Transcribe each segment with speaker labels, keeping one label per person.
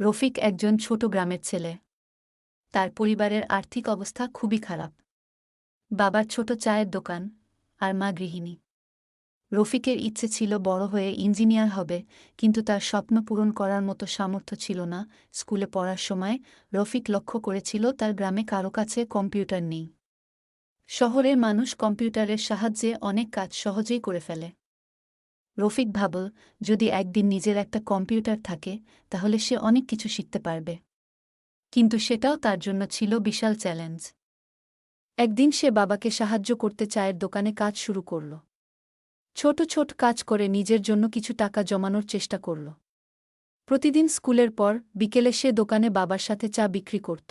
Speaker 1: রফিক একজন ছোট গ্রামের ছেলে। তার পরিবারের আর্থিক অবস্থা খুবই খারাপ। বাবার ছোট চায়ের দোকান আর মা গৃহিণী। রফিকের ইচ্ছে ছিল বড় হয়ে ইঞ্জিনিয়ার হবে, কিন্তু তার স্বপ্ন পূরণ করার মতো সামর্থ্য ছিল না। স্কুলে পড়ার সময় রফিক লক্ষ্য করেছিল তার গ্রামে কারও কাছে কম্পিউটার নেই। শহরের মানুষ কম্পিউটারের সাহায্যে অনেক কাজ সহজেই করে ফেলে। রফিক ভাবল, যদি একদিন নিজের একটা কম্পিউটার থাকে, তাহলে সে অনেক কিছু শিখতে পারবে। কিন্তু সেটাও তার জন্য ছিল বিশাল চ্যালেঞ্জ। একদিন সে বাবাকে সাহায্য করতে চায়ের দোকানে কাজ শুরু করল। ছোট ছোট কাজ করে নিজের জন্য কিছু টাকা জমানোর চেষ্টা করল। প্রতিদিন স্কুলের পর বিকেলে সে দোকানে বাবার সাথে চা বিক্রি করত।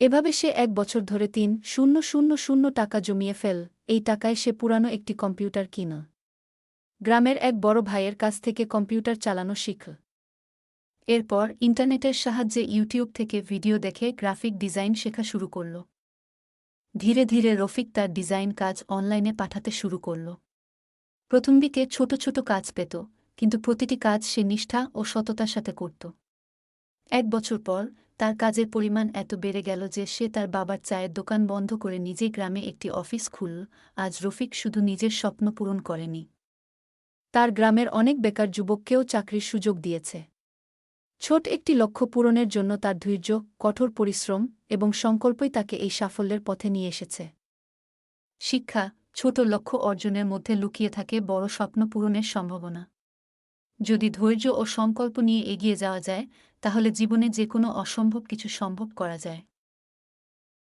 Speaker 1: এভাবে সে এক বছর ধরে তিন শূন্য শূন্য শূন্য টাকা জমিয়ে ফেল, এই টাকায় সে পুরানো একটি কম্পিউটার কিন। গ্রামের এক বড় ভাইয়ের কাছ থেকে কম্পিউটার চালানো শিখল এরপর ইন্টারনেটের সাহায্যে ইউটিউব থেকে ভিডিও দেখে গ্রাফিক ডিজাইন শেখা শুরু করল। ধীরে ধীরে রফিক তার ডিজাইন কাজ অনলাইনে পাঠাতে শুরু করল। প্রথম দিকে ছোট ছোট কাজ পেত, কিন্তু প্রতিটি কাজ সে নিষ্ঠা ও সততার সাথে করত। এক বছর পর তার কাজের পরিমাণ এত বেড়ে গেল যে সে তার বাবার চায়ের দোকান বন্ধ করে নিজে গ্রামে একটি অফিস খুলল। আজ রফিক শুধু নিজের স্বপ্ন পূরণ করেনি। তার গ্রামের অনেক বেকার যুবককেও চাকরির সুযোগ দিয়েছে। ছোট একটি লক্ষ্য পূরণের জন্য তার ধৈর্য, কঠোর পরিশ্রম এবং সংকল্পই তাকে এই সাফল্যের পথে নিয়ে এসেছে। শিক্ষা, ছোট লক্ষ্য অর্জনের মধ্যে লুকিয়ে থাকে বড় স্বপ্ন পূরণের সম্ভাবনা। যদি ধৈর্য ও সংকল্প নিয়ে এগিয়ে যাওয়া যায়, তাহলে জীবনে যে কোনো অসম্ভব কিছু সম্ভব করা যায়।